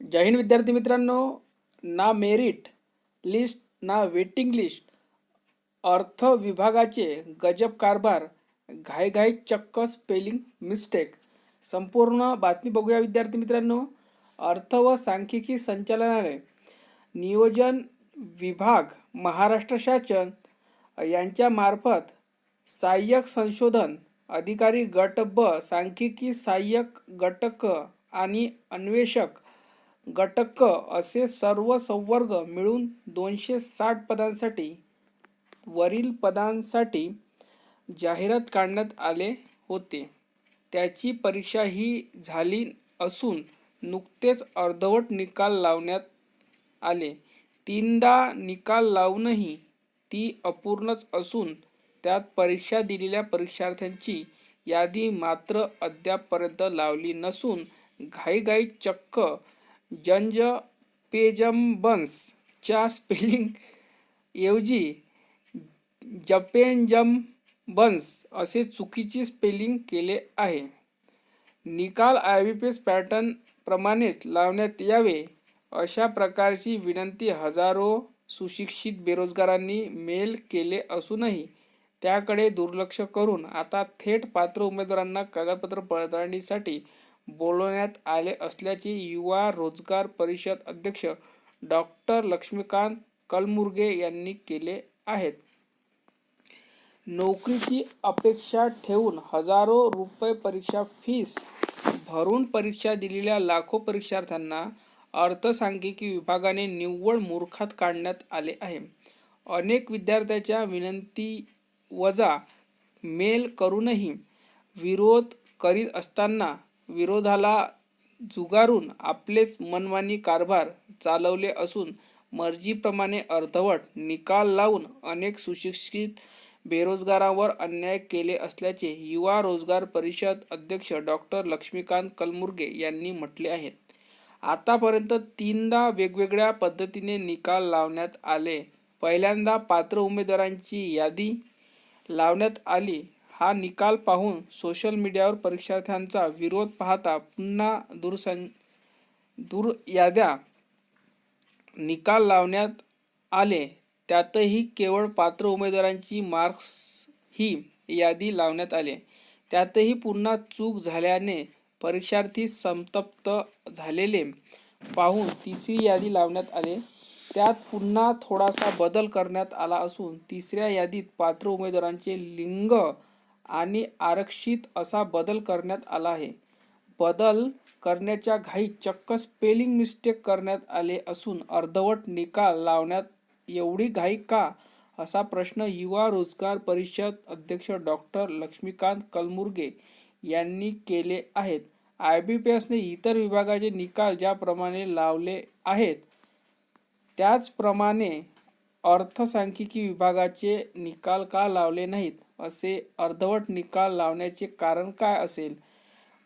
जय हिंद विद्यार्थी मित्रांनो ना मेरिट लिस्ट ना वेटिंग लिस्ट अर्थ विभागाचे गजब कारभार घाईघाई चक्क स्पेलिंग मिस्टेक संपूर्ण बातमी बघूया विद्यार्थी मित्रांनो. अर्थ व सांख्यिकी संचालनालय नियोजन विभाग महाराष्ट्र शासन यांच्या मार्फत सहाय्यक संशोधन अधिकारी गट ब सांख्यिकी सहाय्यक गटक आणि अन्वेषक गटक्क असे सर्व संवर्ग मिळून दोनशे साठ पदांसाठी वरील पदांसाठी जाहिरात काढण्यात आले होते. त्याची परीक्षा ही झाली असून नुकतेच अर्धवट निकाल लावण्यात आले. तीनदा निकाल लावूनही ती अपूर्णच असून त्यात परीक्षा दिलेल्या परीक्षार्थ्यांची यादी मात्र अद्यापपर्यंत लावली नसून घाईघाई चक्क जंज पेजम्बन्सच्या स्पेलिंग ऐवजी जपेंजम्बन्स असे चुकीचे स्पेलिंग केले आहे. निकाल I B P S pattern प्रमाणेच लावण्यात यावे अशा प्रकारची विनंती हजारो सुशिक्षित बेरोजगारांनी मेल केले असूनही त्याकडे दुर्लक्ष करून आता थेट पात्र उमेदवारांना कागदपत्र पडताळणीसाठी बोलवण्यात आले असल्याचे युवा रोजगार परिषद अध्यक्ष डॉक्टर लक्ष्मीकांत कलमुर्गे यांनी केले आहेत. नोकरीची अपेक्षा ठेवून हजारो रुपये परीक्षा फीस भरून परीक्षा दिलेल्या लाखो परीक्षार्थ्यांना अर्थसांख्यिकी विभागाने निव्वळ मूर्खात काढण्यात आले आहे. अनेक विद्यार्थ्याच्या विनंतीवजा मेल करूनही विरोध करीत असताना विरोधाला झुगारून आपलेच मनमानी कारभार चालवले असून मर्जीप्रमाणे अर्धवट निकाल लावून अनेक सुशिक्षित बेरोजगारांवर अन्याय केले असल्याचे युवा रोजगार परिषद अध्यक्ष डॉक्टर लक्ष्मीकांत कलमुर्गे यांनी म्हटले आहे. आतापर्यंत तीनदा वेगवेगळ्या पद्धतीने निकाल लावण्यात आले. पहिल्यांदा पात्र उमेदवारांची यादी लावण्यात आली. हा निकाल पाहून सोशल मीडियावर परीक्षार्थ्यांचा विरोध पाहता पुन्हा दूरसं दूर याद्या निकाल लावण्यात आले. त्यातही केवळ पात्र उमेदवारांची मार्क्स ही यादी लावण्यात आले. त्यातही पुन्हा चूक झाल्याने परीक्षार्थी संतप्त झालेले पाहून तिसरी यादी लावण्यात आले. त्यात पुन्हा थोडासा बदल करण्यात आला असून तिसऱ्या यादीत पात्र उमेदवारांचे लिंग आणि आरक्षित असा बदल करण्यात आला आहे. बदल करण्याच्या घाई चक्क स्पेलिंग मिस्टेक करण्यात आले असून अर्धवट निकाल लावण्यात एवढी घाई का? असा प्रश्न युवा रोजगार परिषद अध्यक्ष डॉक्टर लक्ष्मीकांत कलमुर्गे यांनी केले आहेत. आय बी पी एसने इतर विभागाचे निकाल ज्याप्रमाणे लावले आहेत त्याचप्रमाणे अर्थसांख्यिकी विभागाचे निकाल का लावले नाहीत? असे अर्धवट निकाल लावण्याचे कारण काय असेल?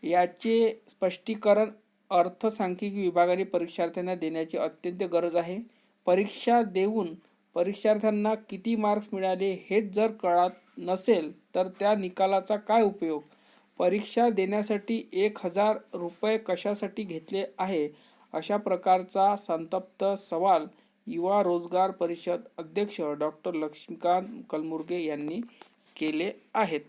याचे स्पष्टीकरण अर्थसांख्यिकी विभागाने परीक्षार्थ्यांना देण्याची अत्यंत गरज आहे. परीक्षा देऊन परीक्षार्थ्यांना किती मार्क्स मिळाले हेच जर कळत नसेल तर त्या निकालाचा काय उपयोग? परीक्षा देण्यासाठी एक हजार रुपये कशासाठी घेतले आहे? अशा प्रकारचा संतप्त सवाल युवा रोजगार परिषद अध्यक्ष डॉक्टर लक्ष्मीकांत कलमुर्गे यांनी केले आहेत.